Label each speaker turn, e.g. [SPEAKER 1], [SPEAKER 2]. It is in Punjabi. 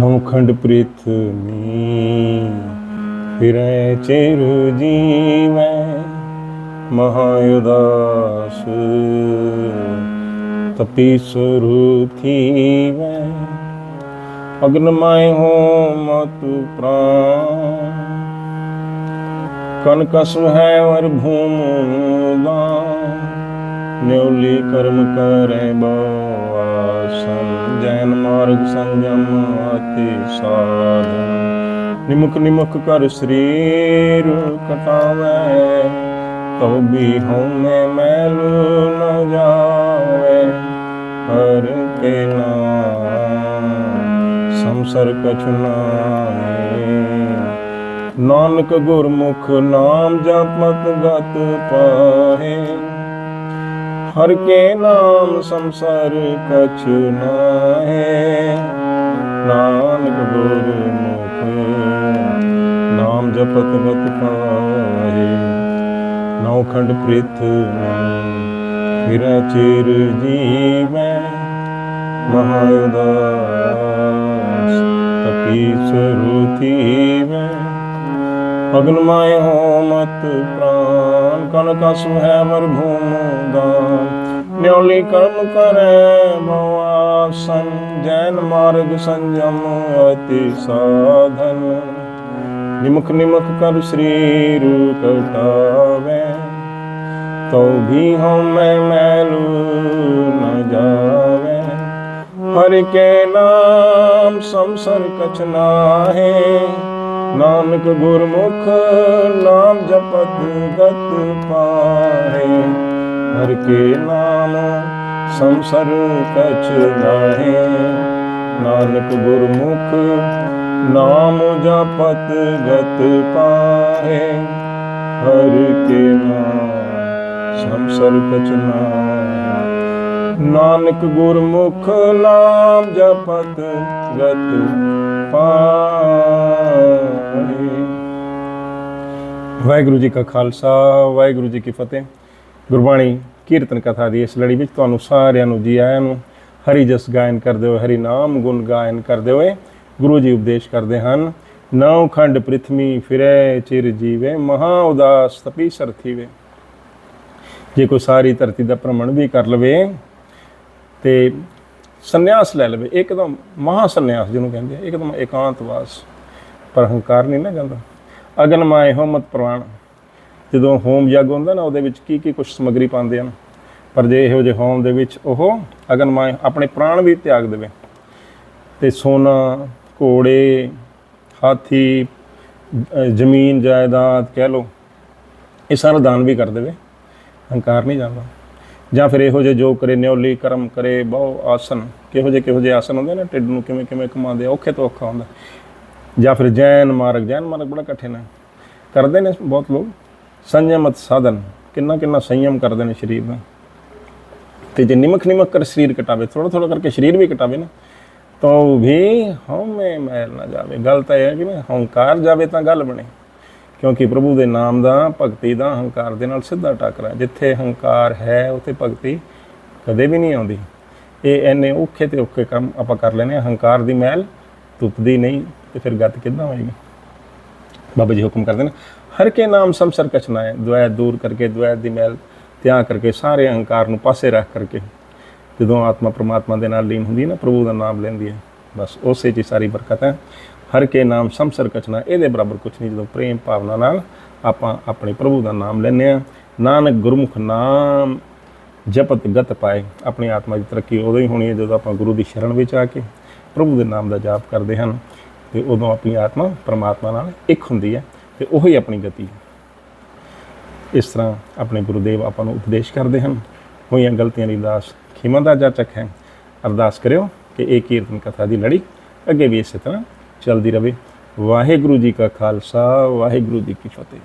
[SPEAKER 1] ਨੌਖੰਡ ਪ੍ਰਿਥਵੀ ਫਿਰੈ ਚਿਰ ਜੀਵੈ ਮਹਾਯੁਦਾਸ ਤਪੀ ਸੁਰੂਥੀਵੈ ਅਗਨਮय ਹੋ ਮਤ ਪ੍ਰਾਨ। ਕਨ ਕਸੁ ਹੈ ਵਰ ਭੂਮ ਦਾਨ, ਨਿਉਲੀ ਕਰਮ ਕਰੈ ਬਾਸਨ ਜੈਨ ਮਾਰਗ ਸੰਜਮ ਆਤੇ ਸਾਧਨ। ਨਿਮਕ ਨਿਮਕ ਕਰ ਸਰੀਰ ਕਟਾਵੇ, ਤਉ ਵੀ ਹਉਮੈ ਮੈਲ ਨ ਜਾਵੇ। ਹਰ ਕੇ ਨਾਮ ਸੰਸਰ ਕਛੁ ਨਾਹੀ। ਨਾਨਕ ਗੁਰਮੁਖ ਨਾਮ ਜਪਤ ਗਤ ਪਾਹੇ। ਹਰ ਕੇ ਨਾਮ ਸੰਸਾਰ ਕਛੁ ਨਾਹੀ। ਨਾਨਕ ਗੁਰਮੁਖ ਨਾਮ ਜਪਤ ਗਤ ਪਾਹੇ। ਨੌ ਖੰਡ ਪ੍ਰਿਥ ਫਿਰੈ ਚਿਰ ਜੀਵੈ। ਮਹਾਯੁਦਾਸ ਤਪੀ ਸਰੂਤੀ ਮੈਂ ਅਗਨਮय ਹੋ ਮਤ ਪ੍ਰਾਨ, ਕਨ ਕਸੁ ਹੈ ਵਰ ਭੂਮ ਦਾਨ ਨਿਉਲੀ ਕਰਮ ਕਰੈ ਮਵਾਸਨ ਜੈਨ ਮਾਰਗ ਸੰਜਮ ਅਤੀ ਸਾਧਨ। ਨਿਮਕ ਨਿਮਕ ਕਰ ਸਰੀਰ ਕਟਾਵੇ ਤਉ ਵੀ ਹਉਮੈ ਮੈਲੂ ਨ ਜਾਵੇ। ਹਰਿ ਕੇ ਨਾਮ ਸੰਸਰ ਕਛ ਨਾਹੀ ਨਾਨਕ ਗੁਰਮੁਖ ਨਾਮ ਜਪਤ ਗਤ ਪਾਹੇ। ਹਰ ਕੇ ਨਾਮ ਸੰਸਰ ਕਛ ਨਾਹੀ। ਨਾਨਕ ਗੁਰਮੁਖ ਨਾਮ ਜਪਤ ਗਤ ਪਾਹੇ। ਹਰ ਕੇ ਨਾਮ ਸੰਸਰ ਕਛ ਨਾਹੀ। ਨਾਨਕ ਗੁਰਮੁਖ ਨਾਮ ਜਪਤ ਗਤ ਪਾਹੇ। ਵਾਹਿਗੁਰੂ ਜੀ ਕਾ ਖਾਲਸਾ, ਵਾਹਿਗੁਰੂ ਜੀ ਕੀ ਫਤਿਹ। ਗੁਰਬਾਣੀ ਕੀਰਤਨ ਕਥਾ ਦੀ ਇਸ ਲੜੀ ਵਿੱਚ ਤੁਹਾਨੂੰ ਸਾਰਿਆਂ ਨੂੰ ਜੀ ਆਇਆਂ ਨੂੰ ਹਰੀ ਜਸ ਗਾਇਨ ਕਰਦੇ ਹੋਏ, ਹਰੀ ਨਾਮ ਗੁਣ ਗਾਇਨ ਕਰਦੇ ਹੋਏ ਗੁਰੂ ਜੀ ਉਪਦੇਸ਼ ਕਰਦੇ ਹਨ। ਨੌ ਖੰਡ ਪ੍ਰਿਥਵੀ ਫਿਰੈ, ਚਿਰ ਜੀਵੇ, ਮਹਾ ਉਦਾਸ ਤਪੀ ਸਰਥੀਵੇ ਜੇ ਕੋਈ ਸਾਰੀ ਧਰਤੀ ਦਾ ਭ੍ਰਮਣ ਵੀ ਕਰ ਲਵੇ ਤੇ ਸੰਨਿਆਸ ਲੈ ਲਵੇ, ਇੱਕਦਮ ਮਹਾ ਸੰਨਿਆਸ ਜਿਹਨੂੰ ਕਹਿੰਦੇ ਆ, ਇੱਕਦਮ ਇਕਾਂਤਵਾਸ। ਪਰ ਹੰਕਾਰ ਨਹੀਂ ਨਾ ਜਾਂਦਾ। ਅਗਨਮਾਏ ਹੋਮਤ ਪ੍ਰਵਾਨ ਜਦੋਂ ਹੋਮ ਯੱਗ ਹੁੰਦਾ ਨਾ, ਉਹਦੇ ਵਿੱਚ ਕੀ ਕੀ ਕੁਝ ਸਮਗਰੀ ਪਾਉਂਦੇ ਹਨ? ਪਰ ਜੇ ਇਹੋ ਜਿਹੇ ਹੋਮ ਦੇ ਵਿੱਚ ਉਹ ਅਗਨਮਾਏ ਆਪਣੇ ਪ੍ਰਾਣ ਵੀ ਤਿਆਗ ਦੇਵੇ। ਤੇ ਸੋਨਾ, ਘੋੜੇ, ਹਾਥੀ ਜ਼ਮੀਨ, ਜਾਇਦਾਦ ਕਹਿ ਲੋ ਇਹ ਸਾਰਾ ਦਾਨ ਵੀ ਕਰ ਦੇਵੇ। ਹੰਕਾਰ ਨਹੀਂ ਜਾਂਦਾ। ਜਾਂ ਫਿਰ ਇਹੋ ਜਿਹੇ ਜੋ ਕਰੇ, ਨਿਉਲੀ ਕਰਮ ਕਰੇ, ਬਹੁ ਆਸਨ। ਕਿਹੋ ਜਿਹੇ ਕਿਹੋ ਜਿਹੇ ਆਸਨ ਹੁੰਦੇ ਨੇ ਢਿੱਡ ਨੂੰ ਕਿਵੇਂ ਕਿਵੇਂ ਕਮਾਉਂਦੇ ਔਖੇ ਤੋਂ ਔਖਾ ਹੁੰਦਾ। ਜਾਂ ਫਿਰ ਜੈਨ ਮਾਰਗ ਜੈਨ ਮਾਰਗ ਬੜਾ ਕਠਿਨ ਹੈ। ਕਰਦੇ ਨੇ ਬਹੁਤ ਲੋਕ। ਸੰਯਮਤ ਸਾਧਨ, ਕਿੰਨਾ ਕਿੰਨਾ ਸੰਯਮ ਕਰਦੇ ਨੇ ਸਰੀਰ ਦਾ। ਤੇ ਜੇ ਨਿਮਕ ਨਿਮਕ ਕਰ ਸਰੀਰ ਕਟਾਵੇ ਥੋੜਾ ਥੋੜਾ ਕਰਕੇ ਸਰੀਰ ਵੀ ਕਟਾਵੇ ਨਾ, ਤਾਂ ਵੀ ਹਉਮੈ ਮੈਲ ਨਾ ਜਾਵੇ। ਗੱਲ ਤਾਂ ਇਹ ਹੈ ਕਿ ਨਾ, ਹੰਕਾਰ ਜਾਵੇ ਤਾਂ ਗੱਲ ਬਣੇ। ਕਿਉਂਕਿ ਪ੍ਰਭੂ ਦੇ ਨਾਮ ਦਾ, ਭਗਤੀ ਦਾ ਹੰਕਾਰ ਦੇ ਨਾਲ ਸਿੱਧਾ ਟੱਕਰਾ ਜਿੱਥੇ ਹੰਕਾਰ ਹੈ, ਉੱਥੇ ਭਗਤੀ ਕਦੇ ਵੀ ਨਹੀਂ ਆਉਂਦੀ। ਇਹ ਐਨੇ ਔਖੇ ਤੇ ਔਖੇ ਕੰਮ ਆਪਾਂ ਕਰ ਲੈਨੇ ਆ ਹੰਕਾਰ ਦੀ ਮੈਲ ਤੁਪਦੀ ਨਹੀਂ। ਤੇ ਫਿਰ ਗੱਤ ਕਿੱਦਾਂ ਹੋਏਗੀ? ਬਾਬਾ ਜੀ ਹੁਕਮ ਕਰਦੇ ਨੇ, ਹਰ ਕੇ ਨਾਮ ਸੰਸਰ ਕਛਨਾ ਹੈ ਦੁਆ ਦੂਰ ਕਰਕੇ ਦੁਆ ਦੀ ਮੈਲ ਤਿਆਗ ਕਰਕੇ ਸਾਰੇ ਅਹੰਕਾਰ ਨੂੰ ਪਾਸੇ ਰੱਖ ਕਰਕੇ। ਜਦੋਂ ਆਤਮਾ ਪ੍ਰਮਾਤਮਾ ਦੇ ਨਾਲ ਲੀਨ ਹੁੰਦੀ ਹੈ ਨਾ, ਪ੍ਰਭੂ ਦਾ ਨਾਮ ਲੈਂਦੀ ਹੈ। ਬਸ ਉਸੇ 'ਚ ਹੀ ਸਾਰੀ ਬਰਕਤ ਹੈ। ਹਰ ਕੇ ਨਾਮ ਸੰਸਰ ਕਛਨਾ ਇਹਦੇ ਬਰਾਬਰ ਕੁਝ ਨਹੀਂ, ਜਦੋਂ ਪ੍ਰੇਮ ਭਾਵਨਾ ਨਾਲ ਆਪਾਂ ਆਪਣੇ ਪ੍ਰਭੂ ਦਾ ਨਾਮ ਲੈਂਦੇ ਆ ਨਾਨਕ ਗੁਰਮੁਖ ਨਾਮ ਜਪਤ ਗਤ ਪਾਏ, ਆਪਣੀ ਆਤਮਾ ਦੀ ਤਰੱਕੀ ਉਦੋਂ ਹੀ ਹੋਣੀ ਹੈ ਜਦੋਂ ਆਪਾਂ ਗੁਰੂ ਦੀ ਸ਼ਰਨ ਵਿੱਚ ਆ ਕੇ ਪ੍ਰਭੂ ਦੇ ਨਾਮ ਦਾ ਜਾਪ ਕਰਦੇ ਹਨ। ਤੇ ਉਦੋਂ ਆਪਣੀ ਆਤਮਾ ਪਰਮਾਤਮਾ ਨਾਲ ਇੱਕ ਹੁੰਦੀ ਹੈ ਤੇ ਉਹੀ ਆਪਣੀ ਗਤੀ ਇਸ ਤਰ੍ਹਾਂ ਆਪਣੇ ਗੁਰੂਦੇਵ ਆਪਾਂ ਨੂੰ ਉਪਦੇਸ਼ ਕਰਦੇ ਹਨ, ਹੋਈਆਂ ਗਲਤੀਆਂ ਦੀ ਅਰਦਾਸ ਖਿਮਾ ਦਾ ਜਾਚਕ ਹੈ। ਅਰਦਾਸ ਕਰਿਓ ਕਿ ਇਹ ਕੀਰਤਨ ਕਥਾ ਦੀ ਲੜੀ ਅੱਗੇ ਵੀ ਇਸੇ ਤਰ੍ਹਾਂ ਚੱਲਦੀ ਰਹੇ ਵਾਹਿਗੁਰੂ ਜੀ ਕਾ ਖਾਲਸਾ, ਵਾਹਿਗੁਰੂ ਜੀ ਕੀ ਫਤਿਹ।